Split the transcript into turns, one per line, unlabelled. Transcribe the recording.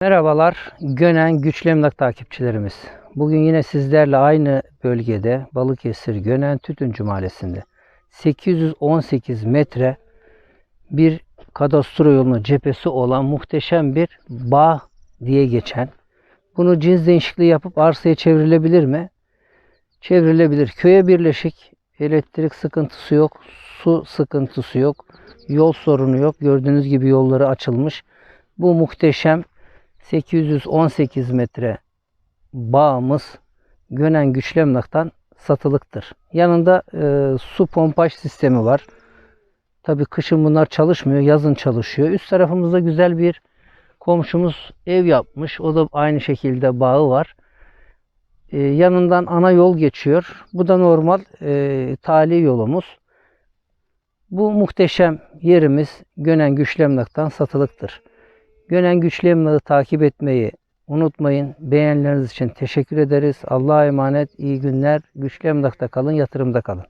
Merhabalar Gönen Güçlü Emlak takipçilerimiz. Bugün yine sizlerle aynı bölgede Balıkesir Gönen Tütüncü Mahallesi'nde 818 metre bir kadastro yolunun cephesi olan muhteşem bir bağ diye geçen. Bunu cins değişikliği yapıp arsaya çevrilebilir mi? Çevrilebilir. Köye birleşik. Elektrik sıkıntısı yok. Su sıkıntısı yok. Yol sorunu yok. Gördüğünüz gibi yolları açılmış. Bu muhteşem 818 metre bağımız Gönen Güçlü Emlak'tan satılıktır. Yanında e, su pompaj sistemi var. Tabi kışın bunlar çalışmıyor, yazın çalışıyor. Üst tarafımızda güzel bir komşumuz ev yapmış. O da aynı şekilde bağı var. E, yanından ana yol geçiyor. Bu da normal e, tali yolumuz. Bu muhteşem yerimiz Gönen Güçlü Emlak'tan satılıktır. Gönen Güçlü takip etmeyi unutmayın. Beğenileriniz için teşekkür ederiz. Allah'a emanet. iyi günler. Güçlü kalın, yatırımda kalın.